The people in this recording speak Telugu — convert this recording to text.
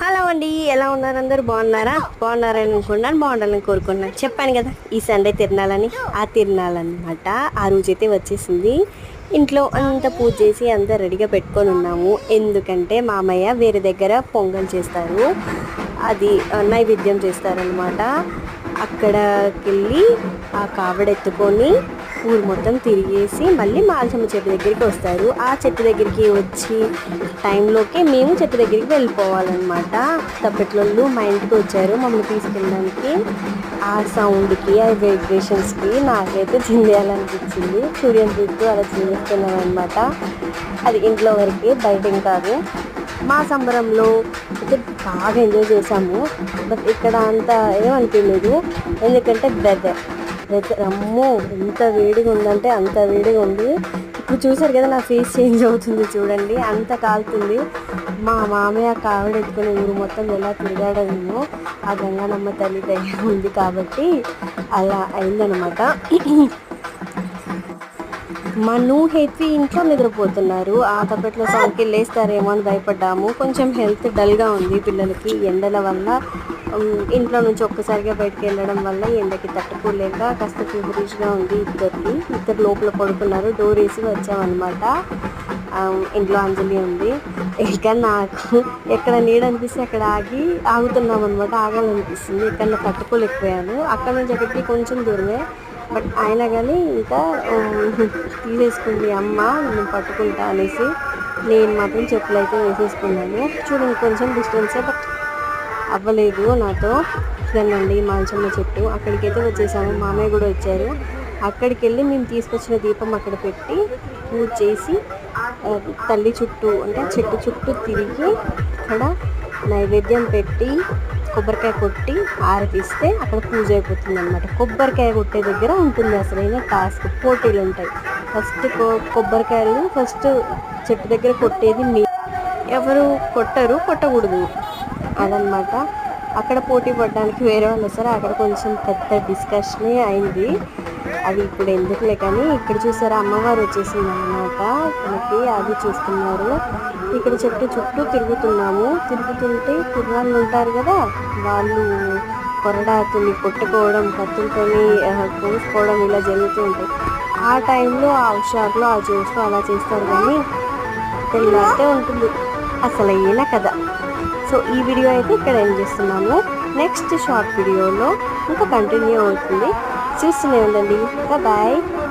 హలో అండి ఎలా ఉన్నారు అందరూ? బాగున్నారా? బాగున్నారని అనుకున్నాను బాగుండాలని కోరుకున్నాను చెప్పాను కదా ఈ సండే తిరణాలని ఆ తిరణాలన్నమాట ఆ రోజైతే వచ్చేసింది. ఇంట్లో అంతా పూజ చేసి అంతా రెడీగా పెట్టుకొని ఉన్నాము. ఎందుకంటే మామయ్య వేరే దగ్గర పొంగల్ చేస్తారు. అది నైవేద్యం చేస్తారనమాట. అక్కడికి వెళ్ళి ఆ కావిడ ఎత్తుకొని ఊరు మొత్తం తిరిగేసి మళ్ళీ మాల్చమ్మ చెట్టు దగ్గరికి వస్తారు. ఆ చెట్టు దగ్గరికి వచ్చి టైంలోకి మేము చెట్టు దగ్గరికి వెళ్ళిపోవాలన్నమాట. తప్పెట్లోళ్ళు మా ఇంటికి వచ్చారు మమ్మల్ని తీసుకెళ్ళడానికి. ఆ సౌండ్కి ఆ వైబ్రేషన్స్కి నాకైతే చిందేయాలనిపించింది. సూర్యుని చుట్టూ అలా చిందిస్తున్నాం అనమాట అది ఇంట్లో వరకే బయట కాదు. మా సంబరంలో అయితే బాగా ఎంజాయ్ చేసాము బట్ ఇక్కడ అంత ఏమనిపించలేదు ఎందుకంటే వెదర్ వెదర్ అమ్మో ఎంత వేడిగా ఉందంటే అంత వేడిగా ఉంది. ఇప్పుడు చూసారు కదా నా ఫేస్ చేంజ్ అవుతుంది చూడండి అంత కాలుతుంది. మా మామయ్య కావిడ ఎత్తుకుని ఊరు మొత్తం ఎలా తిరిగాడేమో ఆ గంగానమ్మ తల్లి దగ్గర ఉంది కాబట్టి అలా అయిందనమాట. మను హెత్వి ఇంట్లో నిద్రపోతున్నారు. ఆ తప్పట్లో సౌండ్కి లేస్తారేమో అని భయపడ్డాము. కొంచెం హెల్త్ డల్గా ఉంది పిల్లలకి. ఎండల వల్ల ఇంట్లో నుంచి ఒక్కసారిగా బయటకు వెళ్ళడం వల్ల ఎండకి తట్టుకోలేక కాస్త ఫీవరిష్గా ఉంది ఇద్దరికి ఇద్దరు లోపల పడుకున్నారు. డోర్ వేసి వచ్చామన్నమాట. ఇంట్లో అంజలి ఉంది. ఇంకా నాకు ఎక్కడ నీడ అనిపిస్తే అక్కడ ఆగి ఆగుతున్నాం అనమాట ఆగాలనిపిస్తుంది ఇక్కడ నాకు తట్టుకోలేకపోయాను. అక్కడ నుంచి అక్కడికి కొంచెం దూరమే. బట్ అయినా కానీ ఇంకా తీసేసుకుంది అమ్మ నేను పట్టుకుంటా అనేసి నేను మాత్రం చెప్పులు అయితే వేసేసుకున్నాను. చూడండి కొంచెం డిస్టెన్సే బట్ అవ్వలేదు నాతో. ఇదేనండి మాంచమ్మ చెట్టు. అక్కడికైతే వచ్చేసాము. మామయ్య కూడా వచ్చారు. అక్కడికి వెళ్ళి మేము తీసుకొచ్చిన దీపం అక్కడ పెట్టి పూజ చేసి తల్లి చుట్టూ అంటే చెట్టు చుట్టూ తిరిగి అక్కడ నైవేద్యం పెట్టి కొబ్బరికాయ కొట్టి ఆరతిస్తే అక్కడ పూజ అయిపోతుంది అనమాట కొబ్బరికాయ కొట్టే దగ్గర ఉంటుంది అసలైన టాస్క్ పోటీలు ఉంటాయి. ఫస్ట్ కొబ్బరికాయలు ఫస్ట్ చెట్టు దగ్గర కొట్టేది మీ ఎవరు కొట్టరు కొట్టకూడదు. అదనమాట అక్కడ పోటీ పడడానికి వేరే వాళ్ళు వస్తారు. అక్కడ కొంచెం పెద్ద డిస్కషనే అయింది. అది ఇప్పుడు ఎందుకులే కానీ ఇక్కడ చూసారా అమ్మవారు వచ్చేసింది అనమాట మనకి అది చూస్తున్నారు. ఇక్కడ చెట్టు చుట్టూ తిరుగుతున్నాము. తిరుగుతుంటే కుర్రాళ్ళు ఉంటారు కదా వాళ్ళు కొరడాతుని కొట్టుకోవడం కత్తులతోని కోసుకోవడం ఇలా జరుగుతూ ఉంటాయి. ఆ టైంలో ఆ హుషారులో ఆ జ్యూస్లో అలా చేస్తారు కానీ తెల్లారితే ఉంటుంది. అసలైన కథ. సో ఈ వీడియో అయితే ఇక్కడ ఏం చేస్తున్నాము. నెక్స్ట్ షార్ట్ వీడియోలో ఇంకా కంటిన్యూ అవుతుంది. See you soon, Lily. Bye-bye.